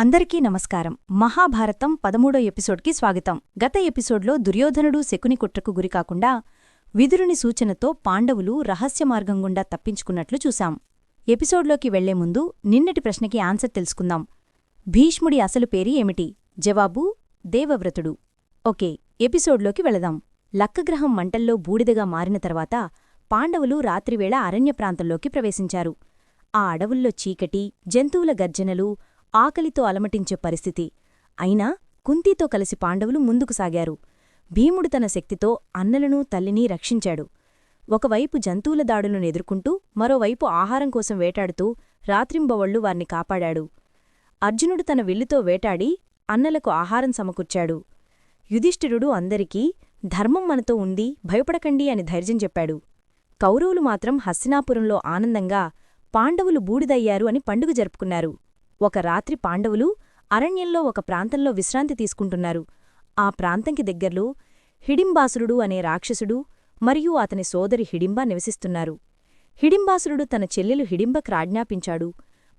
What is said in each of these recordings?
అందరికీ నమస్కారం. మహాభారతం పదమూడో ఎపిసోడ్కి స్వాగతం. గత ఎపిసోడ్లో దుర్యోధనుడు శకుని కుట్రకు గురికాకుండా విదురుని సూచనతో పాండవులు రహస్య మార్గం గుండా తప్పించుకున్నట్లు చూశాం. ఎపిసోడ్లోకి వెళ్ళే ముందు నిన్నటి ప్రశ్నకి ఆన్సర్ తెలుసుకుందాం. భీష్ముడి అసలు పేరి ఏమిటి? జవాబు దేవవ్రతుడు. ఓకే ఎపిసోడ్లోకి వెళదాం. లక్కగ్రహం మంటల్లో బూడిదగా మారిన తర్వాత పాండవులు రాత్రివేళ అరణ్య ప్రాంతంలోకి ప్రవేశించారు. ఆ అడవుల్లో చీకటి జంతువుల గర్జనలు ఆకలితో అలమటించే పరిస్థితి. అయినా కుంతీతో కలిసి పాండవులు ముందుకు సాగారు. భీముడు తన శక్తితో అన్నలను తల్లిని రక్షించాడు. ఒకవైపు జంతువుల దాడులను ఎదుర్కొంటూ మరోవైపు ఆహారం కోసం వేటాడుతూ రాత్రింబవళ్ళు వారిని కాపాడాడు. అర్జునుడు తన విల్లుతో వేటాడి అన్నలకు ఆహారం సమకూర్చాడు. యుధిష్ఠిరుడు అందరికీ ధర్మం మనతో ఉంది భయపడకండి అని ధైర్యం చెప్పాడు. కౌరవులు మాత్రం హస్తినాపురంలో ఆనందంగా పాండవులు బూడిదయ్యారు అని పండుగ జరుపుకున్నారు. ఒక రాత్రి పాండవులు అరణ్యంలో ఒక ప్రాంతంలో విశ్రాంతి తీసుకుంటున్నారు. ఆ ప్రాంతంకి దగ్గర్లో హిడింబాసురుడు అనే రాక్షసుడు మరియు అతని సోదరి హిడింబ నివసిస్తున్నారు. హిడింబాసురుడు తన చెల్లెలు హిడింబకు రాజ్ఞాపించాడు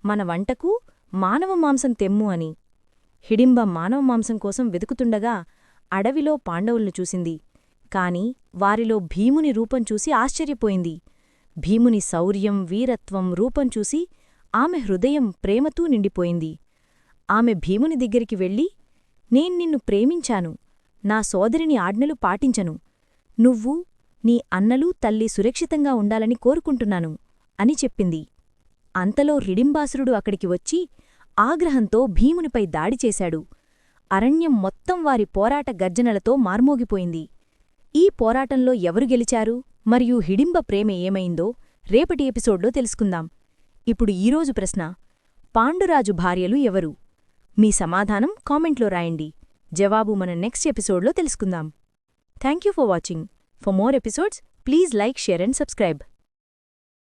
మన వంటకు మానవ మాంసం తెమ్ము అని. హిడింబ మానవ మాంసం కోసం వెతుకుతుండగా అడవిలో పాండవుల్ని చూసింది. కాని వారిలో భీముని రూపం చూసి ఆశ్చర్యపోయింది. భీముని శౌర్యం వీరత్వం రూపం చూసి ఆమె హృదయం ప్రేమతూ నిండిపోయింది. ఆమె భీముని దగ్గరికి వెళ్ళి నేను నిన్ను ప్రేమించాను. నా సోదరిని ఆజ్ఞలు పాటించను. నువ్వు నీ అన్నలు తల్లి సురక్షితంగా ఉండాలని కోరుకుంటున్నాను అని చెప్పింది. అంతలో రిడింబాసురుడు అక్కడికి వచ్చి ఆగ్రహంతో భీమునిపై దాడి చేశాడు. అరణ్యం మొత్తం వారి పోరాట గర్జనలతో మార్మోగిపోయింది. ఈ పోరాటంలో ఎవరు గెలిచారు? మరియు హిడింబ ప్రేమ ఏమైందో రేపటి ఎపిసోడ్లో తెలుసుకుందాం. ఇప్పుడు ఈరోజు ప్రశ్న. పాండురాజు భార్యలు ఎవరు? మీ సమాధానం కామెంట్లో రాయండి. జవాబు మన నెక్స్ట్ ఎపిసోడ్లో తెలుసుకుందాం. Thank you for watching. For more episodes please like share and subscribe.